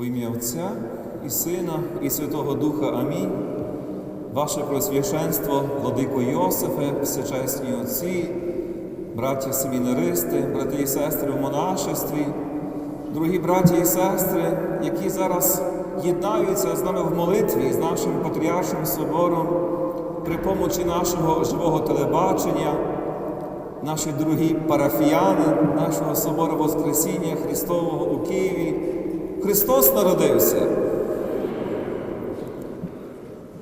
Во ім'я Отця і Сина, і Святого Духа Амінь. Ваше Просвященство, Владико Йосифе, всечесні отці, браття семінаристи, брати і сестри в монашестві, дорогі браті і сестри, які зараз єднаються з нами в молитві з нашим Патріаршим собором при помочі нашого живого телебачення, наші дорогі парафіяни, нашого собору Воскресіння Христового у Києві. Христос народився.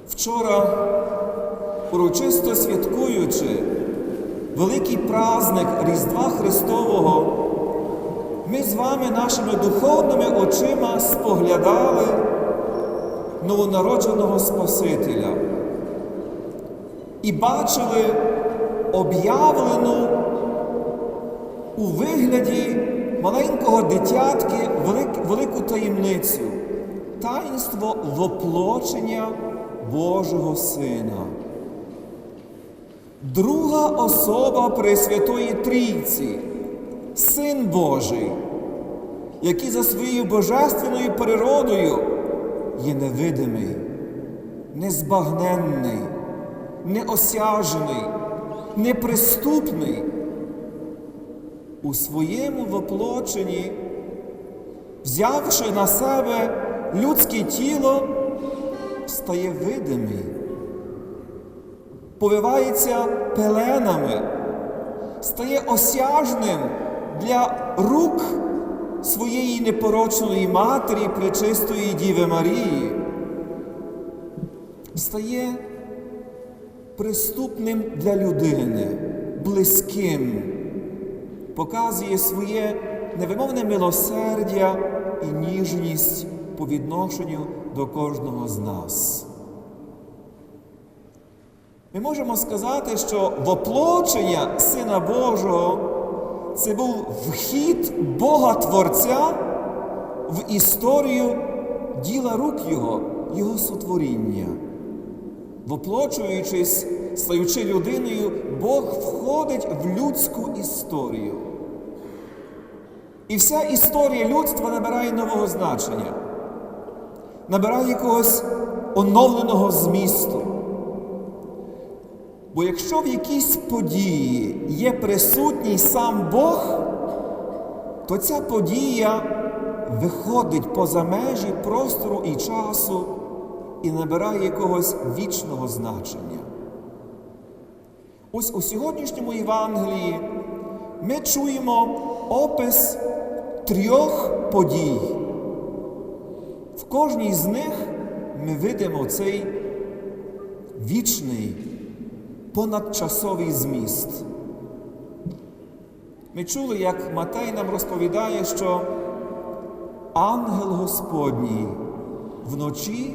Вчора, урочисто святкуючи великий праздник Різдва Христового, ми з вами нашими духовними очима споглядали новонародженого Спасителя і бачили об'явлену у вигляді маленького дитятки велику таємницю, таїнство воплочення Божого Сина. Друга особа Пресвятої Трійці, Син Божий, який за своєю божественною природою є невидимий, незбагненний, неосяжений, неприступний. У своєму воплоченні, взявши на себе людське тіло, стає видимий, повивається пеленами, стає осяжним для рук своєї непорочної матері, пречистої Діви Марії, стає приступним для людини, близьким, показує своє невимовне милосердя і ніжність по відношенню до кожного з нас. Ми можемо сказати, що воплочення Сина Божого це був вхід Бога Творця в історію діла рук Його, Його сотворіння. Воплочуючись, стаючи людиною, Бог входить в людську історію. І вся історія людства набирає нового значення, набирає якогось оновленого змісту. Бо якщо в якійсь події є присутній сам Бог, то ця подія виходить поза межі простору і часу і набирає якогось вічного значення. Ось у сьогоднішньому Євангелії ми чуємо опис трьох подій. В кожній з них ми видимо цей вічний, понадчасовий зміст. Ми чули, як Матей нам розповідає, що ангел Господній вночі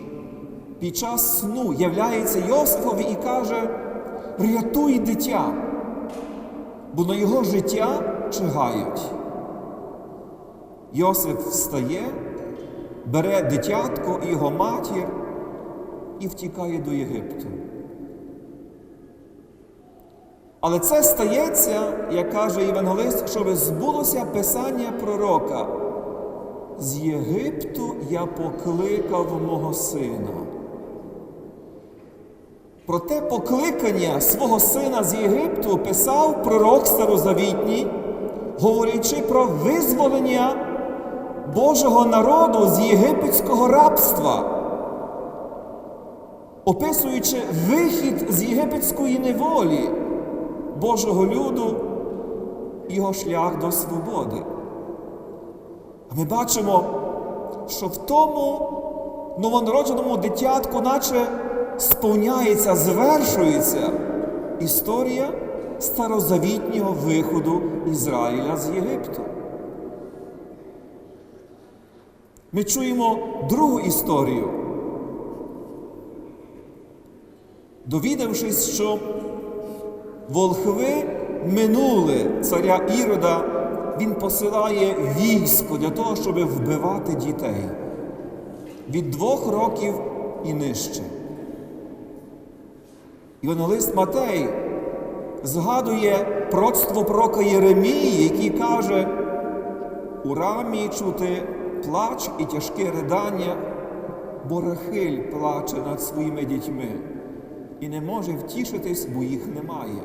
під час сну являється Йосифові і каже, рятуй дитя, бо на його життя чигають. Йосиф встає, бере дитятко і його матір і втікає до Єгипту. Але це стається, як каже Євангелист, щоб збулося Писання пророка. З Єгипту я покликав мого сина. Про те покликання свого сина з Єгипту писав пророк старозавітній, говорячи про визволення Божого народу з єгипетського рабства, описуючи вихід з єгипетської неволі Божого люду, його шлях до свободи. А ми бачимо, що в тому новонародженому дитятку, наче сповняється, звершується історія старозавітнього виходу Ізраїля з Єгипту. Ми чуємо другу історію. Довідавшись, що волхви минули царя Ірода, він посилає військо для того, щоб вбивати дітей від двох років і нижче. Івангелист Матей згадує пророцтво пророка Єремії, який каже, у рамі чути плач і тяжке ридання, бо Рахиль плаче над своїми дітьми і не може втішитись, бо їх немає.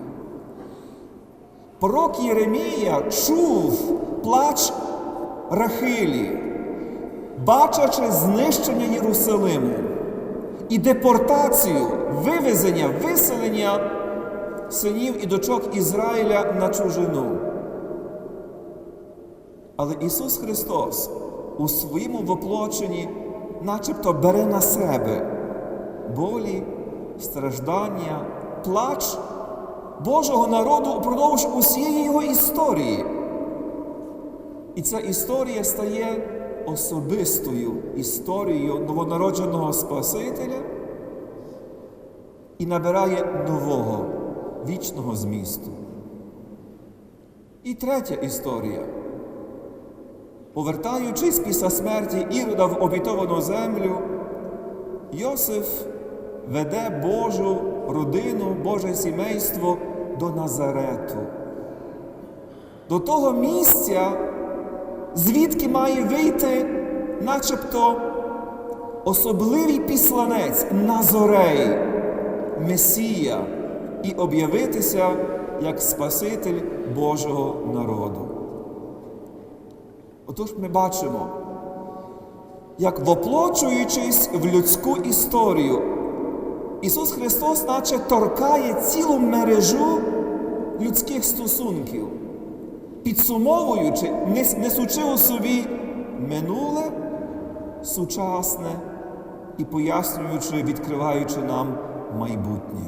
Пророк Єремія чув плач Рахилі, бачачи знищення Єрусалиму і депортацію, вивезення, виселення синів і дочок Ізраїля на чужину. Але Ісус Христос у своєму воплоченні начебто бере на себе болі, страждання, плач Божого народу упродовж усієї його історії. І ця історія стає особистою історією новонародженого Спасителя і набирає нового вічного змісту. І третя історія. Повертаючись після смерті Ірода в обітовану землю, Йосиф веде Божу родину, Боже сімейство до Назарету, до того місця, звідки має вийти начебто особливий післанець Назорей, Месія, і об'явитися як Спаситель Божого народу. Отож ми бачимо, як воплочуючись в людську історію, Ісус Христос наче торкає цілу мережу людських стосунків, підсумовуючи, несучи у собі минуле, сучасне і пояснюючи, відкриваючи нам майбутнє.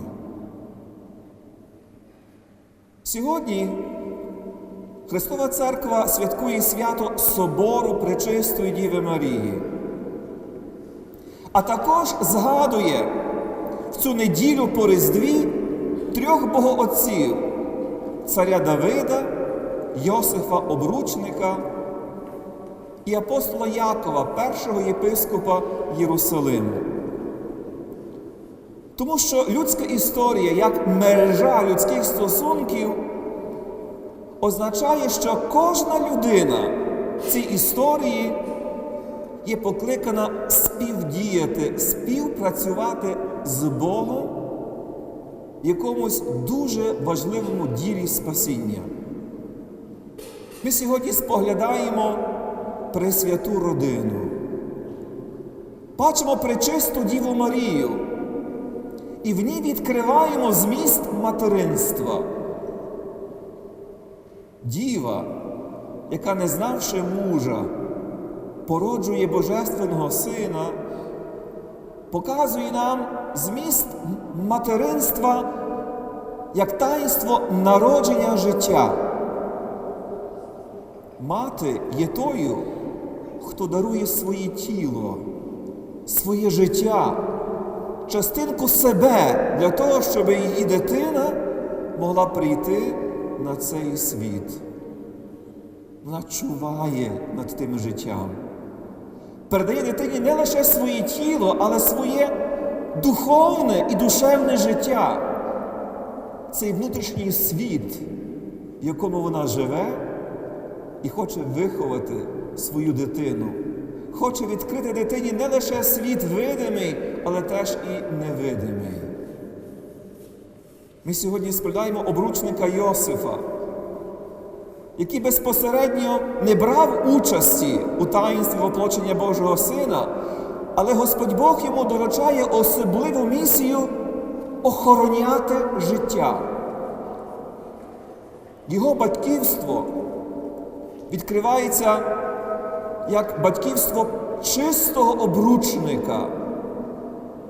Сьогодні Христова Церква святкує свято Собору Пречистої Діви Марії, а також згадує в цю неділю по Різдві трьох богоотців царя Давида, Йосифа Обручника і апостола Якова, першого єпископа Єрусалиму. Тому що людська історія, як мережа людських стосунків, означає, що кожна людина в цій історії є покликана співдіяти, співпрацювати з Богом в якомусь дуже важливому ділі спасіння. Ми сьогодні споглядаємо Пресвяту родину. Бачимо пречисту Діву Марію. І в ній відкриваємо зміст материнства. Діва, яка, не знавши мужа, породжує Божественного Сина, показує нам зміст материнства як таїнство народження життя. Мати є тою, хто дарує своє тіло, своє життя, частинку себе для того, щоб її дитина могла прийти на цей світ. Вона чуває над тим життям. Передає дитині не лише своє тіло, але своє духовне і душевне життя. Цей внутрішній світ, в якому вона живе і хоче виховати свою дитину. Хоче відкрити дитині не лише світ видимий, але теж і невидимий. Ми сьогодні споглядаємо обручника Йосифа, який безпосередньо не брав участі у таїнстві воплочення Божого Сина, але Господь Бог йому доручає особливу місію охороняти життя. Його батьківство відкривається як батьківство чистого обручника,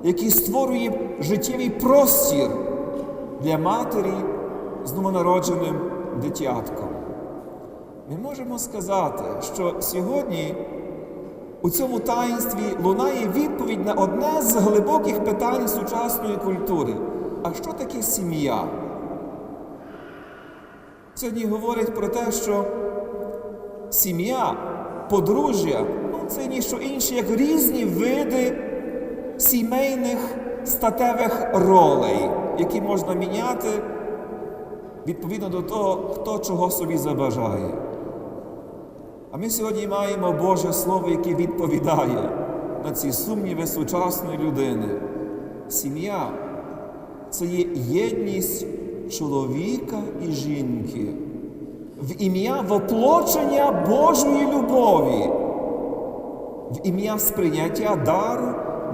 який створює життєвий простір для матері з новонародженим дитятком. Ми можемо сказати, що сьогодні у цьому таїнстві лунає відповідь на одне з глибоких питань сучасної культури. А що таке сім'я? Сьогодні говорять про те, що сім'я, подружжя ну, це ніщо інше, як різні види сімейних статевих ролей, які можна міняти відповідно до того, хто чого собі забажає. А ми сьогодні маємо Боже Слово, яке відповідає на ці сумніви сучасної людини. Сім'я це є єдність чоловіка і жінки в ім'я воплочення Божої любові, в ім'я сприйняття дару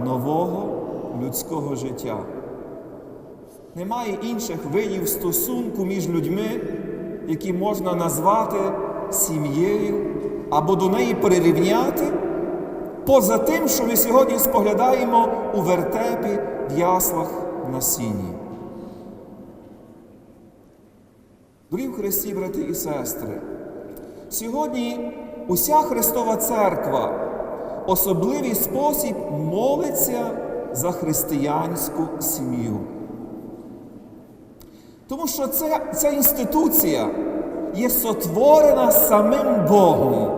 нового людського життя. Немає інших видів стосунку між людьми, які можна назвати сім'єю або до неї перерівняти, поза тим, що ми сьогодні споглядаємо у вертепі в яслах на сіні. Дорогі Христі, брати і сестри, сьогодні уся Христова Церква особливий спосіб молиться за християнську сім'ю. Тому що це, ця інституція є сотворена самим Богом.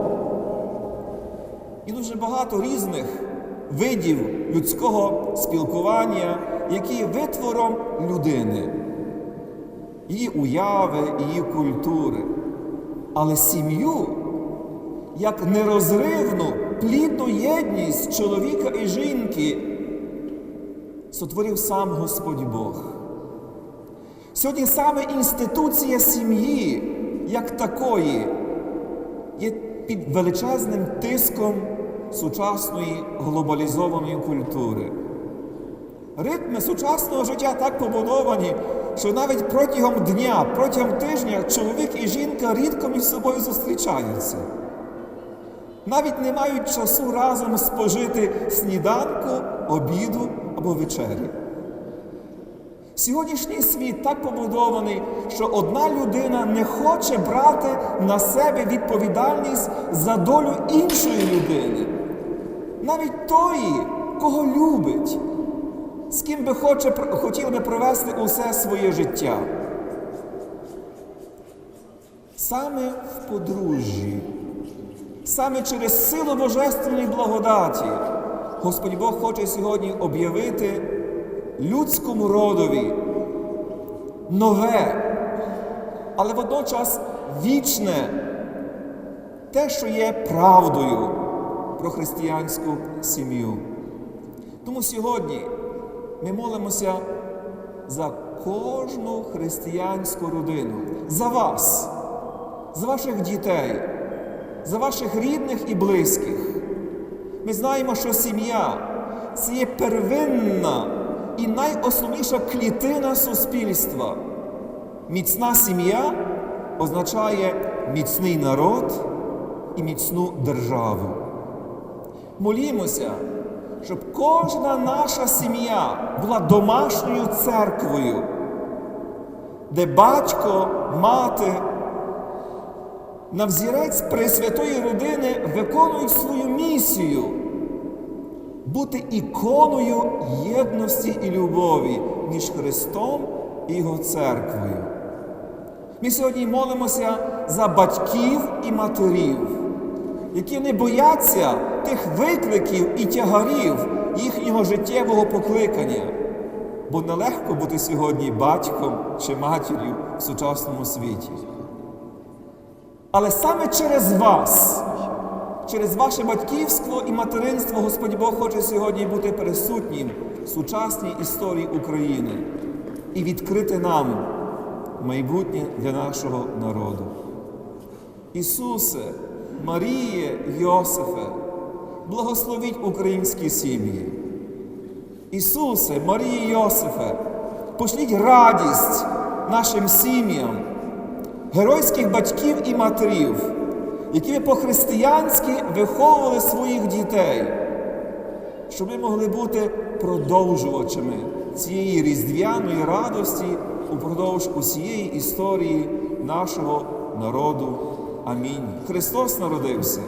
І дуже багато різних видів людського спілкування, які є витвором людини, її уяви, її культури. Але сім'ю як нерозривну плідну єдність чоловіка і жінки сотворив сам Господь Бог. Сьогодні саме інституція сім'ї, як такої, є під величезним тиском сучасної глобалізованої культури. Ритми сучасного життя так побудовані, що навіть протягом дня, протягом тижня чоловік і жінка рідко між собою зустрічаються. Навіть не мають часу разом спожити сніданку, обіду або вечері. Сьогоднішній світ так побудований, що одна людина не хоче брати на себе відповідальність за долю іншої людини, навіть тої, кого любить, з ким би хоче, хотів би провести усе своє життя. Саме в подружжі, саме через силу Божественної благодаті, Господь Бог хоче сьогодні об'явити людському родові нове, але водночас вічне те, що є правдою про християнську сім'ю. Тому сьогодні ми молимося за кожну християнську родину, за вас, за ваших дітей, за ваших рідних і близьких. Ми знаємо, що сім'я це є первинна і найосновніша клітина суспільства. Міцна сім'я означає міцний народ і міцну державу. Молімося, щоб кожна наша сім'я була домашньою церквою, де батько, мати, на взірець Пресвятої родини виконують свою місію бути іконою єдності і любові між Христом і Його церквою. Ми сьогодні молимося за батьків і матерів, які не бояться тих викликів і тягарів їхнього життєвого покликання, бо нелегко бути сьогодні батьком чи матір'ю в сучасному світі. Але саме через вас, через ваше батьківство і материнство Господь Бог хоче сьогодні бути присутнім в сучасній історії України і відкрити нам майбутнє для нашого народу. Ісусе, Маріє, Йосифе, благословіть українські сім'ї. Ісусе, Маріє, Йосифе, пошліть радість нашим сім'ям, геройських батьків і матерів, які по-християнськи виховували своїх дітей, щоб ми могли бути продовжувачами цієї різдвяної радості упродовж усієї історії нашого народу. Амінь. Христос народився.